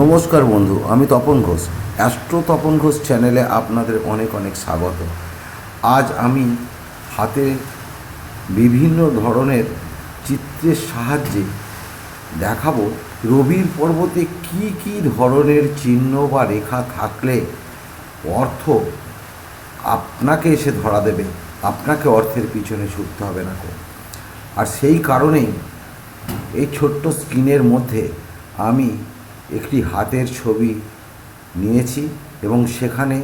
নমস্কার বন্ধু, আমি তপন ঘোষ। অ্যাস্ট্রো তপন ঘোষ চ্যানেলে আপনাদের অনেক অনেক স্বাগত। আজ আমি হাতে বিভিন্ন ধরনের চিত্রের সাহায্যে দেখাবো রবির পর্বতে কি কি ধরনের চিহ্ন বা রেখা থাকলে অর্থ আপনাকে এসে ধরা দেবে, আপনাকে অর্থের পিছনে ছুটতে হবে না আর সেই কারণেই এই ছোট্ট স্ক্রিনের মধ্যে আমি একটি হাতের ছবি নিয়েছি এবং সেখানে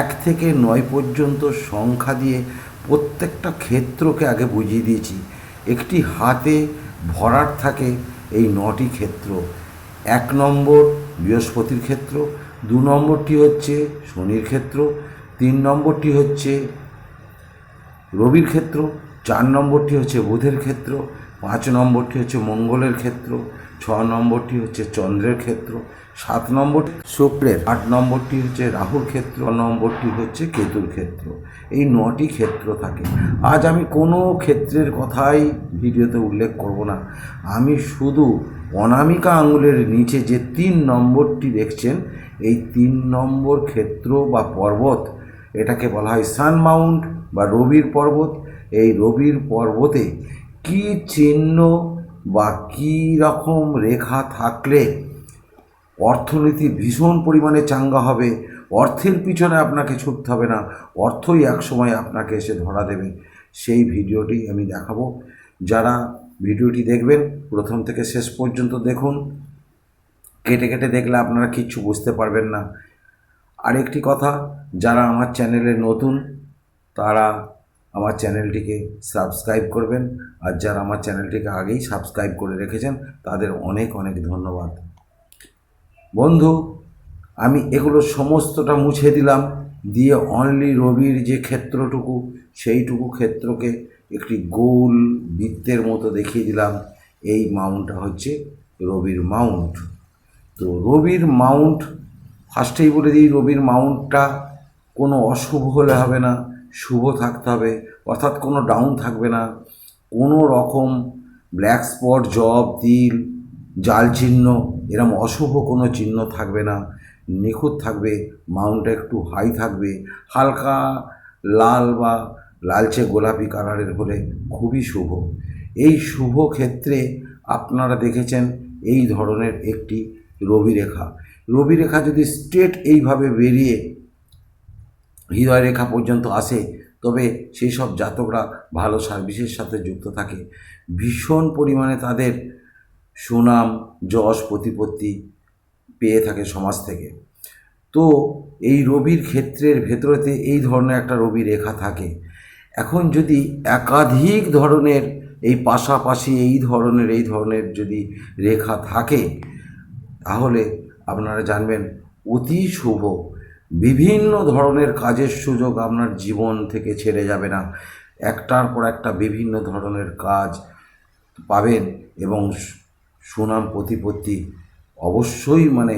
এক থেকে নয় পর্যন্ত সংখ্যা দিয়ে প্রত্যেকটা ক্ষেত্রকে আগে বুঝিয়ে দিয়েছি। একটি হাতে ভরাট থাকে এই নটি ক্ষেত্র। এক নম্বর বৃহস্পতির ক্ষেত্র, দু নম্বরটি হচ্ছে শনির ক্ষেত্র, তিন নম্বরটি হচ্ছে রবির ক্ষেত্র, চার নম্বরটি হচ্ছে বুধের ক্ষেত্র পাঁচ নম্বরটি হচ্ছে মঙ্গলের ক্ষেত্র, ছ নম্বরটি হচ্ছে চন্দ্রের ক্ষেত্র, সাত নম্বর শুক্রের, আট নম্বরটি হচ্ছে রাহুর ক্ষেত্র নম্বরটি হচ্ছে কেতুর ক্ষেত্র। এই নটি ক্ষেত্র থাকে। আজ আমি কোনো ক্ষেত্রের কথাই ভিডিওতে উল্লেখ করব না। আমি শুধু অনামিকা আঙুলের নিচে যে তিন নম্বরটি দেখছেন, এই তিন নম্বর ক্ষেত্র বা পর্বত, এটাকে বলা হয় সান মাউন্ট বা রবির পর্বত, এই রবির পর্বতে কি চিহ্ন বা কী রকম রেখা থাকলে অর্থনীতি ভীষণ পরিমাণে চাঙ্গা হবে? অর্থের পিছনে আপনাকে ছুটতে হবে না। অর্থই একসময় আপনাকে এসে ধরা দেবে। সেই ভিডিওটি আমি দেখাবো। যারা ভিডিওটি দেখবেন, প্রথম থেকে শেষ পর্যন্ত দেখুন। কেটে কেটে দেখলে আপনারা কিচ্ছু বুঝতে পারবেন না। আরেকটি কথা, যারা আমার চ্যানেলে নতুন, তারা আমার চ্যানেলটিকে সাবস্ক্রাইব করবেন। আর যারা আমার চ্যানেলটিকে আগেই সাবস্ক্রাইব করে রেখেছেন, তাদের অনেক অনেক ধন্যবাদ। বন্ধু, আমি এগুলো সমস্তটা মুছে দিলাম। দিয়ে অনলি রবির যে ক্ষেত্রটুকু, সেইটুকু ক্ষেত্রকে একটি গোল বৃত্তের মতো দেখিয়ে দিলাম। এই মাউন্টটা হচ্ছে রবির মাউন্ট। তো রবির মাউন্ট ফার্স্টেই বলে দিই, রবির মাউন্টটা কোনো অশুভ হলে হবে না। শুভ থাকতে হবে, অর্থাৎ কোনো ডাউন থাকবে না। কোনো রকম ব্ল্যাক স্পট জব তিল জাল চিহ্ন, এরম অশুভ কোনো চিহ্ন থাকবে না। নিখুঁত থাকবে মাউন্টটা একটু হাই থাকবে। হালকা লাল বা লালচে গোলাপি কালারের হলে খুবই শুভ। এই শুভ ক্ষেত্রে আপনারা দেখেছেন এই ধরনের একটি রবিরেখা। রবিরেখা যদি স্ট্রেট এইভাবে বেরিয়ে হৃদয় রেখা পর্যন্ত আসে, তবে সেই সব জাতকরা ভালো সার্ভিসের সাথে যুক্ত থাকে। ভীষণ পরিমাণে তাদের সুনাম, যশ, প্রতিপত্তি পেয়ে থাকে সমাজ থেকে। তো এই রবির ক্ষেত্রের ভেতরেতে এই ধরনের একটা রবি রেখা থাকে। এখন যদি একাধিক ধরনের এই পাশাপাশি এই ধরনের এই ধরনের যদি রেখা থাকে, তাহলে আপনারা জানবেন অতি শুভ বিভিন্ন ধরনের কাজের সুযোগ আপনার জীবন থেকে ছেড়ে যাবে না। একটার পর একটা বিভিন্ন ধরনের কাজ পাবেন এবং সুনাম প্রতিপত্তি অবশ্যই মানে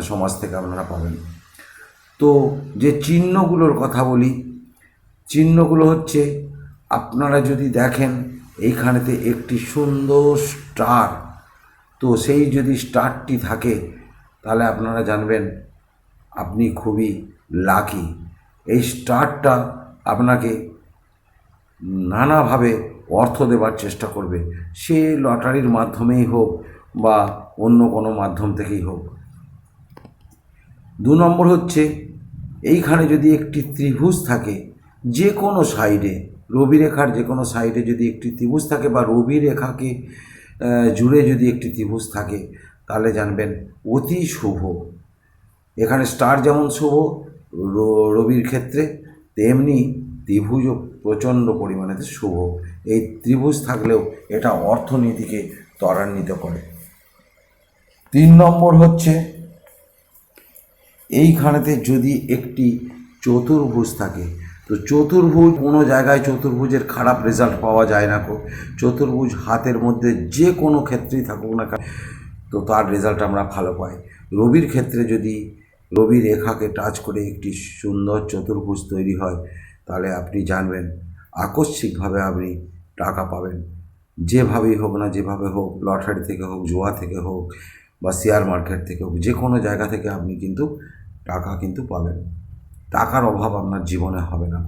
সমাজ থেকে আপনারা পাবেন। তো যে চিহ্নগুলোর কথা বলি, চিহ্নগুলো হচ্ছে আপনারা যদি দেখেন এইখানেতে একটি সুন্দর স্টার, তো সেই যদি স্টারটি থাকে, তাহলে আপনারা জানবেন আপনি খুবই লাকি এই স্টারটা আপনাকে নানাভাবে অর্থ দেবার চেষ্টা করবে। সে লটারির মাধ্যমেই হোক বা অন্য কোনো মাধ্যম থেকেই হোক। দু নম্বর হচ্ছে, এইখানে যদি একটি ত্রিভুজ থাকে যে কোনো সাইডে রবি রেখার যে কোনো সাইডে যদি একটি ত্রিভুজ থাকে বা রবি রেখাকে জুড়ে যদি একটি ত্রিভুজ থাকে, তাহলে জানবেন অতি শুভ। এখানে স্টার যেমন শুভ রবির ক্ষেত্রে তেমনি ত্রিভুজও প্রচণ্ড পরিমাণে শুভ। এই ত্রিভুজ থাকলেও এটা অর্থনীতিকে ত্বরান্বিত করে। তিন নম্বর হচ্ছে, এইখানেতে যদি একটি চতুর্ভুজ থাকে, তো চতুর্ভুজ কোনো জায়গায় চতুর্ভুজের খারাপ রেজাল্ট পাওয়া যায় না কো। চতুর্ভুজ হাতের মধ্যে যে কোনো ক্ষেত্রেই থাকুক না তো তার রেজাল্ট আমরা ভালো পাই। রবির ক্ষেত্রে যদি রবি রেখাকে টাচ করে একটি সুন্দর চতুর্ভুজ তৈরি হয়, তাহলে আপনি জানবেন আকস্মিকভাবে আপনি টাকা পাবেন। যেভাবেই হোক না যেভাবে হোক, লটারি থেকে হোক, জুয়া থেকে হোক, বা শেয়ার মার্কেট থেকে হোক, যে কোনো জায়গা থেকে আপনি কিন্তু টাকা কিন্তু পাবেন। টাকার অভাব আপনার জীবনে হবে না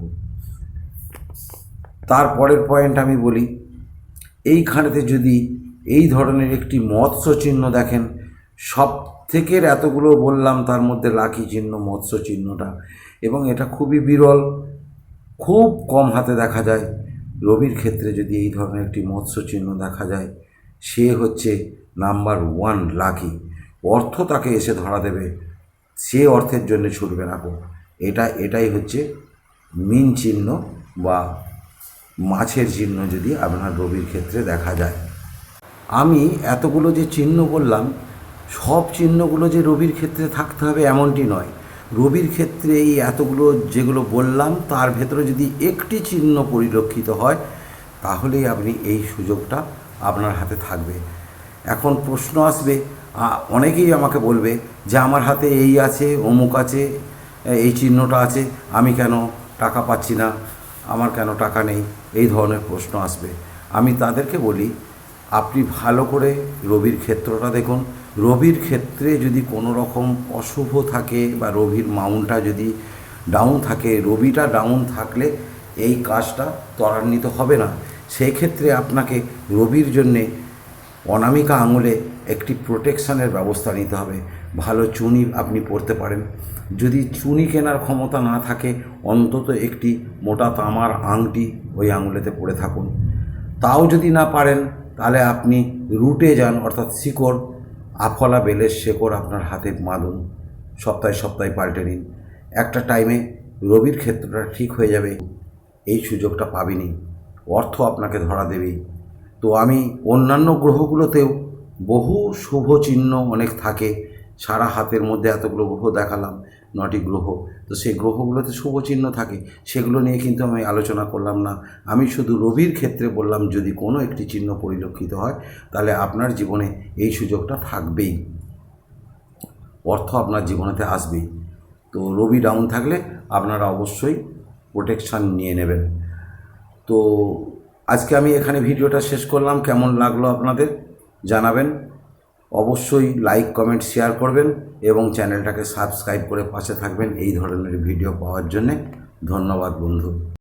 তারপরের পয়েন্ট আমি বলি, এইখানেতে যদি এই ধরনের একটি মৎস্য চিহ্ন দেখেন সব থেকে এতগুলো বললাম, তার মধ্যে লাকি চিহ্ন, মৎস্য চিহ্নটা। এবং এটা খুবই বিরল, খুব কম হাতে দেখা যায়। রবির ক্ষেত্রে যদি এই ধরনের একটি মৎস্য চিহ্ন দেখা যায়, সে হচ্ছে নাম্বার ওয়ান লাকি। অর্থ তাকে এসে ধরা দেবে, সে অর্থের জন্য ছুটবে না গো। এটা, এটাই হচ্ছে মিন চিহ্ন বা মাছের চিহ্ন যদি আপনার রবির ক্ষেত্রে দেখা যায়। আমি এতগুলো যে চিহ্ন বললাম সব চিহ্নগুলো যে রবির ক্ষেত্রে থাকতে হবে এমনটি নয়। রবির ক্ষেত্রে এই এতগুলো যেগুলো বললাম, তার ভেতরে যদি একটি চিহ্ন পরিলক্ষিত হয়, তাহলেই আপনি এই সুযোগটা আপনার হাতে থাকবে। এখন প্রশ্ন আসবে অনেকেই আমাকে বলবে যে আমার হাতে এই আছে, অমুক আছে, এই চিহ্নটা আছে, আমি কেন টাকা পাচ্ছি না? আমার কেন টাকা নেই? এই ধরনের প্রশ্ন আসবে। আমি তাদেরকে বলি আপনি ভালো করে রবির ক্ষেত্রটা দেখুন। রবির ক্ষেত্রে যদি কোনো রকম অশুভ থাকে বা রবির মাউন্টটা যদি ডাউন থাকে, রবিটা ডাউন থাকলে এই কাজটা ত্বরান্বিত হবে না। সেই ক্ষেত্রে আপনাকে রবির জন্যে অনামিকা আঙুলে একটি প্রোটেকশানের ব্যবস্থা নিতে হবে। ভালো চুনি আপনি পরতে পারেন। যদি চুনি কেনার ক্ষমতা না থাকে, অন্তত একটি মোটা তামার আংটি ওই আঙুলেতে পরে থাকুন। তাও যদি না পারেন তাহলে আপনি রুটে যান, অর্থাৎ শিকড় আফলা বেলের শেকড় আপনার হাতে বাঁধুন সপ্তাহে সপ্তাহে পাল্টে নিন। একটা টাইমে রবির ক্ষেত্রটা ঠিক হয়ে যাবে, এই সুযোগটা পাবিনি। অর্থ আপনাকে ধরা দেবেই। তো আমি অন্যান্য গ্রহগুলোতেও বহু শুভ চিহ্ন অনেক থাকে। সারা হাতের মধ্যে এতগুলো গ্রহ দেখালাম। নটি গ্রহ। তো সেই গ্রহগুলোতে শুভ চিহ্ন থাকে, সেগুলো নিয়ে কিন্তু আমি আলোচনা করলাম না। আমি শুধু রবির ক্ষেত্রে বললাম, যদি কোনো একটি চিহ্ন পরিলক্ষিত হয়, তাহলে আপনার জীবনে এই সুযোগটা থাকবেই। অর্থ আপনার জীবনেতে আসবেই। তো রবি ডাউন থাকলে আপনারা অবশ্যই প্রোটেকশান নিয়ে নেবেন। তো আজকে আমি এখানে ভিডিওটা শেষ করলাম। কেমন লাগল আপনাদের? জানাবেন। অবশ্যই লাইক, কমেন্ট, শেয়ার করবেন এবং চ্যানেলটাকে সাবস্ক্রাইব করে পাশে থাকবেন এই ধরনের ভিডিও পাওয়ার জন্যে। ধন্যবাদ বন্ধু।